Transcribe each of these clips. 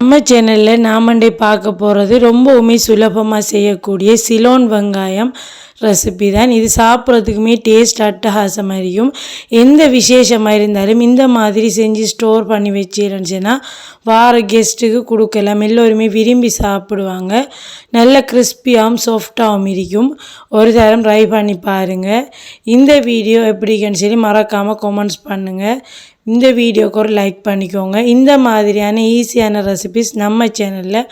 நம்ம சேனலில் நாமண்டே பார்க்க போகிறது ரொம்பவுமே சுலபமாக செய்யக்கூடிய சிலோன் வெங்காயம் ரெசிபி தான். இது சாப்பிட்றதுக்குமே டேஸ்ட் அட்டகாசமாக இருக்கும் எந்த விசேஷமாக இருந்தாலும் இந்த மாதிரி செஞ்சு ஸ்டோர் பண்ணி வச்சிருந்துச்சுன்னா வார கெஸ்ட்டுக்கு கொடுக்கலாம். எல்லோருமே விரும்பி சாப்பிடுவாங்க. நல்ல கிறிஸ்பியாகவும் சாஃப்டாகவும் இருக்கும். ஒரு தரம் ட்ரை பண்ணி பாருங்கள் இந்த வீடியோ எப்படின்னு சொல்லி மறக்காமல் கமெண்ட்ஸ் பண்ணுங்கள் இந்த வீடியோக்கு ஒரு லைக் பண்ணிக்கோங்க. இந்த மாதிரியான ஈஸியான ரெசிபிஸ் நம்ம சேனலில்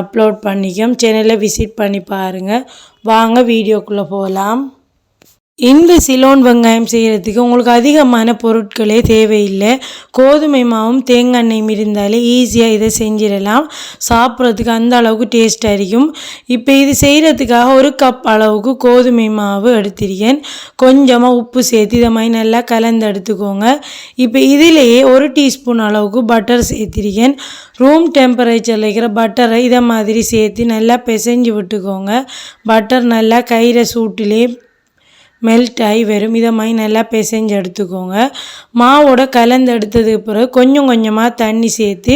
அப்லோட் பண்ணிக்கோம். சேனலை விசிட் பண்ணி பாருங்கள் வாங்க வீடியோக்குள்ளே போகலாம் இந்த சிலோன் வெங்காயம் செய்கிறதுக்கு உங்களுக்கு அதிகமான பொருட்களே தேவையில்லை. கோதுமை மாவும் தேங்காய் எண்ணெயும் இருந்தாலே ஈஸியாக இதை செஞ்சிடலாம். சாப்பிட்றதுக்கு அந்த அளவுக்கு டேஸ்ட்டாக இருக்கும். இப்போ இது செய்கிறதுக்காக ஒரு கப் அளவுக்கு கோதுமை மாவு எடுத்திருக்கேன். கொஞ்சமாக உப்பு சேர்த்து இதை மாதிரி நல்லா கலந்து எடுத்துக்கோங்க. இப்போ இதிலேயே ஒரு டீஸ்பூன் அளவுக்கு பட்டர் சேர்த்திருக்கேன். ரூம் டெம்பரேச்சரில் இருக்கிற பட்டரை இதை மாதிரி சேர்த்து நல்லா பிசைஞ்சு விட்டுக்கோங்க. பட்டர் நல்லா கயிறை சூட்டிலே மெல்ட் ஆகி வெறும் இதை மாதிரி நல்லா பிசைஞ்சு எடுத்துக்கோங்க. மாவோட கலந்து எடுத்ததுக்கு பிறகு கொஞ்சம் கொஞ்சமாக தண்ணி சேர்த்து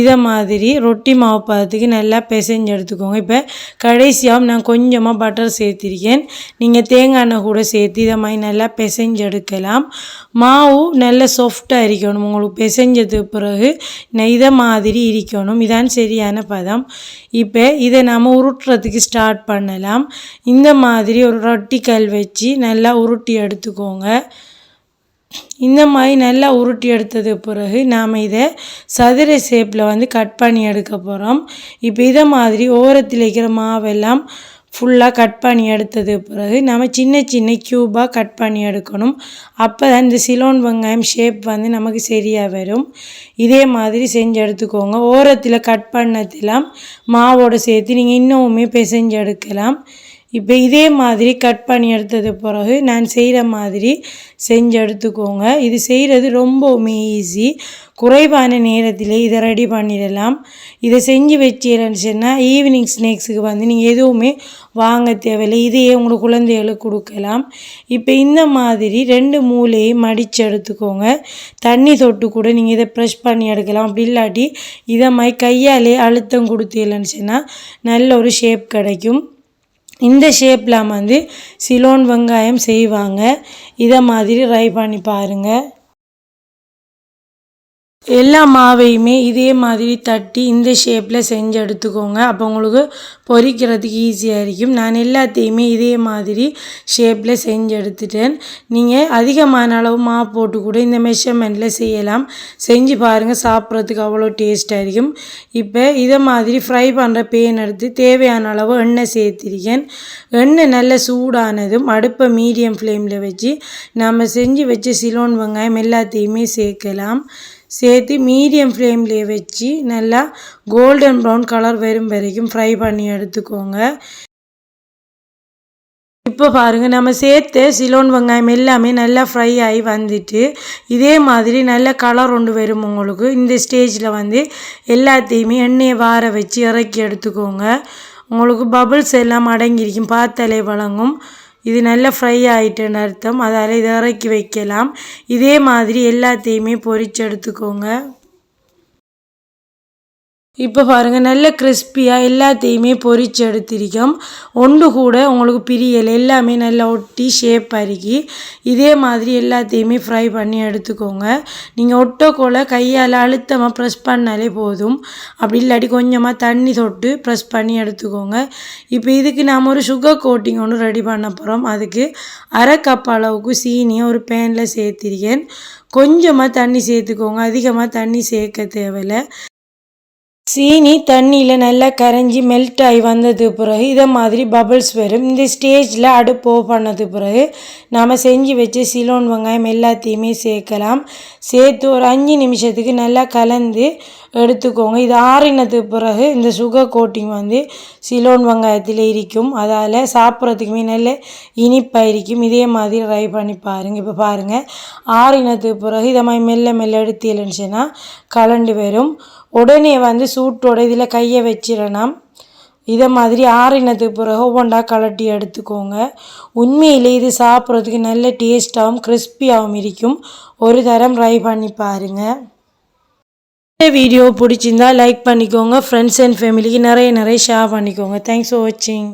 இதை மாதிரி ரொட்டி மாவு பதத்துக்கு நல்லா பிசைஞ்சு எடுத்துக்கோங்க. இப்போ கடைசியாக நான் கொஞ்சமாக பட்டர் சேர்த்திருக்கேன். நீங்கள் தேங்காய் எண்ணெய் கூட சேர்த்து இதை மாதிரி நல்லா பிசைஞ்சு எடுக்கலாம். மாவு நல்லா சாஃப்டாக இருக்கணும் உங்களுக்கு பிசைஞ்சதுக்கு பிறகு இதை மாதிரி இருக்கணும் இதான் சரியான பதம். இப்போ இதை நாம் உருட்டுறதுக்கு ஸ்டார்ட் பண்ணலாம். இந்த மாதிரி ஒரு ரொட்டி கல் வச்சு நல்லா உருட்டி எடுத்துக்கோங்க. இந்த மாதிரி நல்லா உருட்டி எடுத்தது பிறகு நாம் இதை சதுர ஷேப்பில் வந்து கட் பண்ணி எடுக்க போகிறோம் இப்போ இதை மாதிரி ஓரத்தில் இருக்கிற மாவெல்லாம் ஃபுல்லாக கட் பண்ணி எடுத்தது பிறகு நம்ம சின்ன சின்ன க்யூபாக கட் பண்ணி எடுக்கணும். அப்போ தான் இந்த சிலோன் வெங்காயம் ஷேப் வந்து நமக்கு சரியாக வரும். இதே மாதிரி செஞ்சு எடுத்துக்கோங்க. ஓரத்தில் கட் பண்ணதெல்லாம் மாவோடு சேர்த்து நீங்கள் இன்னமுமே பிசைஞ்சு எடுக்கலாம். இப்போ இதே மாதிரி கட் பண்ணி எடுத்தது பிறகு நான் செய்கிற மாதிரி செஞ்சு எடுத்துக்கோங்க. இது செய்கிறது ரொம்பவுமே ஈஸி குறைவான நேரத்தில் இதை ரெடி பண்ணிடலாம். இதை செஞ்சு வச்சிடலன்னு சொன்னால் ஈவினிங் ஸ்நாக்ஸுக்கு வந்து நீங்கள் எதுவுமே வாங்க தேவையில்லை. இதையே உங்களுக்கு குழந்தைகளுக்கு கொடுக்கலாம். இப்போ இந்த மாதிரி ரெண்டு மூலையை மடித்து எடுத்துக்கோங்க. தண்ணி தொட்டு கூட நீங்கள் இதை ப்ரெஷ் பண்ணி எடுக்கலாம். அப்படி இல்லாட்டி இதை மாதிரி கையாலே அழுத்தம் கொடுத்தீங்கன்னு சொன்னால் நல்ல ஒரு ஷேப் கிடைக்கும். இந்த ஷேப்பில் வந்து சிலோன் வெங்காயம் செய்வாங்க. இதை மாதிரி ட்ரை பண்ணி பாருங்கள் எல்லா மாவையுமே இதே மாதிரி தட்டி இந்த ஷேப்பில் செஞ்சு எடுத்துக்கோங்க. அப்போ உங்களுக்கு பொரிக்கிறதுக்கு ஈஸியாக இருக்கும். நான் எல்லாத்தையுமே இதே மாதிரி ஷேப்பில் செஞ்சு எடுத்துட்டேன். நீங்கள் அதிகமான அளவு மா போட்டு கூட இந்த மெஷர்மெண்ட்டில் செய்யலாம். செஞ்சு பாருங்கள் சாப்பிட்றதுக்கு அவ்வளோ டேஸ்ட்டாக இருக்கும். இப்போ இதை மாதிரி ஃப்ரை பண்ணுற பேன் எடுத்து தேவையான அளவு எண்ணெய் சேர்த்திருக்கேன். எண்ணெய் நல்ல சூடானதும் அடுப்பை மீடியம் ஃப்ளேமில் வச்சு நம்ம செஞ்சு வச்ச சிலோன் வெங்காயம் எல்லாத்தையுமே சேர்க்கலாம். சேர்த்து மீடியம் ஃப்ளேம்லேயே வச்சு நல்லா கோல்டன் ப்ரௌன் கலர் வரும் வரைக்கும் ஃப்ரை பண்ணி எடுத்துக்கோங்க. இப்போ பாருங்கள் நம்ம சேர்த்து சிலோன் வெங்காயம் எல்லாமே நல்லா ஃப்ரை ஆகி வந்துட்டு இதே மாதிரி நல்ல கலர் ஒன்று வரும் உங்களுக்கு. இந்த ஸ்டேஜில் வந்து எல்லாத்தையுமே எண்ணெயை வார வச்சு இறக்கி எடுத்துக்கோங்க. உங்களுக்கு பபுள்ஸ் எல்லாம் அடங்கியிருக்கும் பார்த்தாலே வழங்கும். இது நல்லா ஃப்ரை ஆகிட்டுன்னு அர்த்தம். அதால் இதை இறக்கி வைக்கலாம். இதே மாதிரி எல்லாத்தையுமே பொரிச்சு எடுத்துக்கோங்க. இப்போ பாருங்கள் நல்ல கிறிஸ்பியாக எல்லாத்தையுமே பொறிச்சு எடுத்திருக்கோம். ஒன்று கூட உங்களுக்கு பிரியல் எல்லாமே நல்லா ஒட்டி ஷேப் அருகி இதே மாதிரி எல்லாத்தையுமே ஃப்ரை பண்ணி எடுத்துக்கோங்க. நீங்கள் ஒட்டக்கோலை கையால் அழுத்தமாக ப்ரெஸ் பண்ணாலே போதும். அப்படி இல்லாட்டி கொஞ்சமாக தண்ணி தொட்டு ப்ரெஸ் பண்ணி எடுத்துக்கோங்க. இப்போ இதுக்கு நாம் ஒரு சுகர் கோட்டிங் ஒன்று ரெடி பண்ண போகிறோம் அதுக்கு அரை கப் அளவுக்கு சீனியை ஒரு பேனில் சேர்த்திருக்கேன். கொஞ்சமாக தண்ணி சேர்த்துக்கோங்க. அதிகமாக தண்ணி சேர்க்க தேவையில்லை. சீனி தண்ணியில் நல்லா கரைஞ்சி மெல்ட் ஆகி வந்தது பிறகு இதை மாதிரி பபிள்ஸ் வரும் இந்த ஸ்டேஜில் அடுப்பு பண்ணது பிறகு நாம் செஞ்சு வச்சு சிலோன் வெங்காயம் எல்லாத்தையுமே சேர்க்கலாம். சேர்த்து ஒரு அஞ்சு நிமிஷத்துக்கு நல்லா கலந்து எடுத்துக்கோங்க. இது ஆறினதுக்கு பிறகு இந்த சுகர் கோட்டிங் வந்து சிலோன் வெங்காயத்தில் இருக்கும். அதால் சாப்பிட்றதுக்குமே நல்ல இனிப்பாக இருக்கும் இதே மாதிரி ட்ரை பண்ணி பாருங்கள் இப்போ பாருங்கள் ஆறினத்துக்கு பிறகு இதை மாதிரி மெல்ல மெல்ல எடுத்து இல்லைன்னு கலண்டு வரும் உடனே வந்து சூட்டோட இதில் கையை வச்சிடணும். இதை மாதிரி ஆறினதுக்கு பிறகு ஒவ்வொன்றா கலட்டி எடுத்துக்கோங்க. உண்மையிலே இது சாப்பிட்றதுக்கு நல்ல டேஸ்ட்டாகவும் கிறிஸ்பியாகவும் இருக்கும். ஒரு தரம் ட்ரை பண்ணி பாருங்கள் இந்த வீடியோ பிடிச்சிருந்தா லைக் பண்ணிக்கோங்க. ஃப்ரெண்ட்ஸ் அண்ட் ஃபேமிலிக்கு நிறைய நிறைய ஷேர் பண்ணிக்கோங்க. தேங்க்ஸ் ஃபார் வாட்சிங்